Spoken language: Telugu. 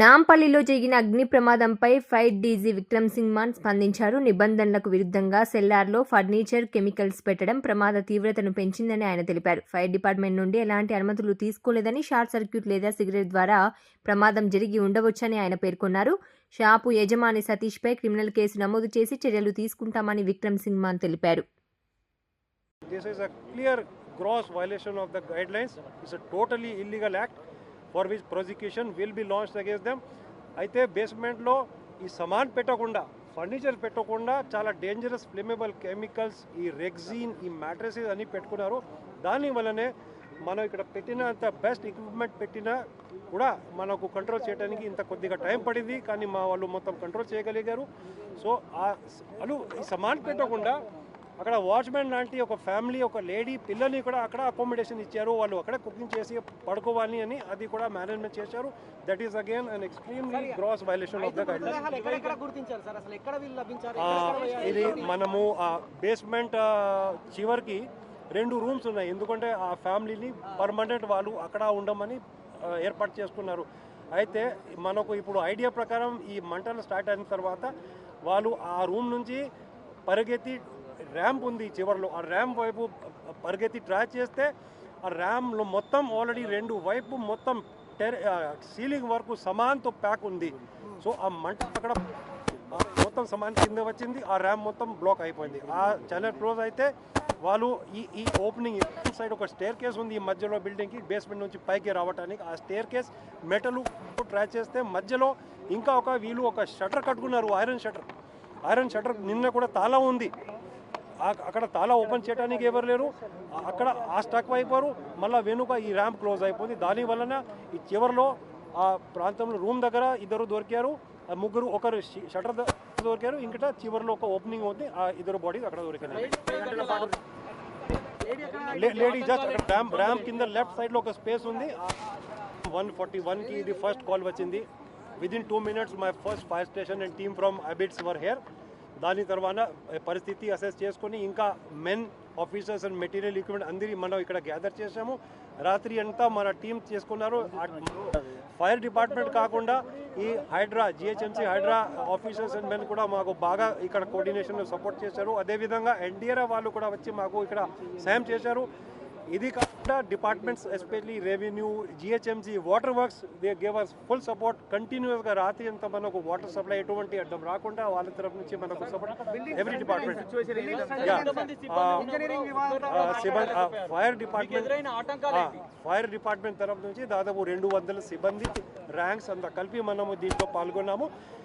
నాంపల్లిలో జరిగిన అగ్ని ప్రమాదంపై ఫైర్ డీజీ విక్రమ్ సింగ్ మాన్ స్పందించారు. నిబంధనలకు విరుద్ధంగా సెల్లార్లో ఫర్నిచర్ కెమికల్స్ పెట్టడం ప్రమాద తీవ్రతను పెంచిందని ఆయన తెలిపారు. ఫైర్ డిపార్ట్మెంట్ నుండి ఎలాంటి అనుమతులు తీసుకోలేదని షార్ట్ సర్క్యూట్ లేదా సిగరెట్ ద్వారా ప్రమాదం జరిగి ఉండవచ్చని ఆయన పేర్కొన్నారు. షాపు యజమాని సతీష్పై క్రిమినల్ కేసు నమోదు చేసి చర్యలు తీసుకుంటామని విక్రమ్ సింగ్ మాన్ తెలిపారు. This is a clear gross violation of the guidelines. It's a totally illegal act. For which prosecution will be launch against them అయితే బేస్మెంట్లో ఈ సమాన్ పెట్టకుండా ఫర్నిచర్ పెట్టకుండా చాలా డేంజరస్ ఫ్లెమబుల్ కెమికల్స్ ఈ రెగ్జిన్ ఈ మ్యాట్రసెస్ అన్నీ పెట్టుకున్నారు. దానివల్లనే మనం ఇక్కడ పెట్టినంత బెస్ట్ ఎక్విప్మెంట్ పెట్టినా కూడా మనకు కంట్రోల్ చేయడానికి ఇంత కొద్దిగా టైం పడింది. కానీ మా వాళ్ళు మొత్తం కంట్రోల్ చేయగలిగారు. సో అను వాళ్ళు ఈ సమాన్ పెట్టకుండా అక్కడ వాచ్మెన్ లాంటి ఒక ఫ్యామిలీ ఒక లేడీ పిల్లని కూడా అక్కడ అకామిడేషన్ ఇచ్చారు. వాళ్ళు అక్కడ కుకింగ్ చేసి పడుకోవాలి అని అది కూడా మేనేజ్మెంట్ చేశారు. That is again an extremely gross violation of the guide? ఇది మనము ఆ బేస్మెంట్ చివరికి రెండు రూమ్స్ ఉన్నాయి. ఎందుకంటే ఆ ఫ్యామిలీని పర్మనెంట్ వాళ్ళు అక్కడ ఉండమని ఏర్పాటు చేసుకున్నారు. అయితే మనకు ఇప్పుడు ఐడియా ప్రకారం ఈ మంటలు స్టార్ట్ అయిన తర్వాత వాళ్ళు ఆ రూమ్ నుంచి పరిగెత్తి ర్యాంప్ ఉంది చివరిలో. ఆ ర్యాంప్ వైపు పరిగెత్తి ట్రై చేస్తే ఆ ర్యాంప్లో మొత్తం ఆల్రెడీ రెండు వైపు మొత్తం టెర్ సీలింగ్ వరకు సమాన్తో ప్యాక్ ఉంది. సో ఆ మంట అక్కడ మొత్తం సమాన్ కింద వచ్చింది. ఆ ర్యామ్ మొత్తం బ్లాక్ అయిపోయింది. ఆ ఛానల్ క్లోజ్ అయితే వాళ్ళు ఈ ఈ ఓపెనింగ్ సైడ్ ఒక స్టేర్ కేస్ ఉంది. ఈ మధ్యలో బిల్డింగ్కి బేస్మెంట్ నుంచి పైకి రావడానికి ఆ స్టేర్ కేస్ మెటల్ ట్రై చేస్తే మధ్యలో ఇంకా ఒక వీళ్ళు ఒక షటర్ కట్టుకున్నారు. ఐరన్ షటర్ ఐరన్ షటర్ నిన్న కూడా తాళం ఉంది. అక్కడ తాళా ఓపెన్ చేయడానికి ఎవరు లేరు. అక్కడ ఆ స్టక్ అయిపోరు. మళ్ళీ వెనుక ఈ ర్యాంప్ క్లోజ్ అయిపోయింది. దాని వలన ఈ చివరిలో ఆ ప్రాంతంలో రూమ్ దగ్గర ఇద్దరు దొరికారు. ముగ్గురు ఒకరు షటర్ దొరికారు. ఇంకట చివరిలో ఒక ఓపెనింగ్ ఉంది. ఆ ఇద్దరు బాడీ అక్కడ దొరికారు. లేడీ జస్ట్ ర్యాంప్ ర్యాంప్ కింద లెఫ్ట్ సైడ్లో ఒక స్పేస్ ఉంది. వన్ ఫార్టీ వన్కి ఇది ఫస్ట్ కాల్ వచ్చింది. Within two minutes my first fire station and team from Abids were here దాని తర్వాత పరిస్థితి అసెస్ చేసుకొని ఇంకా men officers and material equipment అందరి మనం ఇక్కడ గ్యాదర్ చేసాము రాత్రి అంతా మన టీం చేసుకున్నారు. ఫైర్ డిపార్ట్మెంట్ కాకుండా ఈ HYDRAA GHMC HYDRAA officers and men కూడా మాకు బాగా ఇక్కడ కోఆర్డినేషన్ సపోర్ట్ చేశారు. అదేవిధంగా ఎన్డీఆర్ఎఫ్ వాళ్ళు కూడా వచ్చి మాకు ఇక్కడ సాయం చేశారు. ఇది కాకుండా departments especially revenue GHMC water works they gave us full support కంటిన్యూస్గా రాత్రి అంతా మనకు వాటర్ సప్లై ఎటువంటి అడ్డం రాకుండా వాళ్ళ తరఫు నుంచి మనకు support every department fire department? Fire department తరఫు నుంచి దాదాపు రెండు వందల సిబ్బంది ర్యాంక్స్ అంతా కలిపి మనము దీంట్లో పాల్గొన్నాము.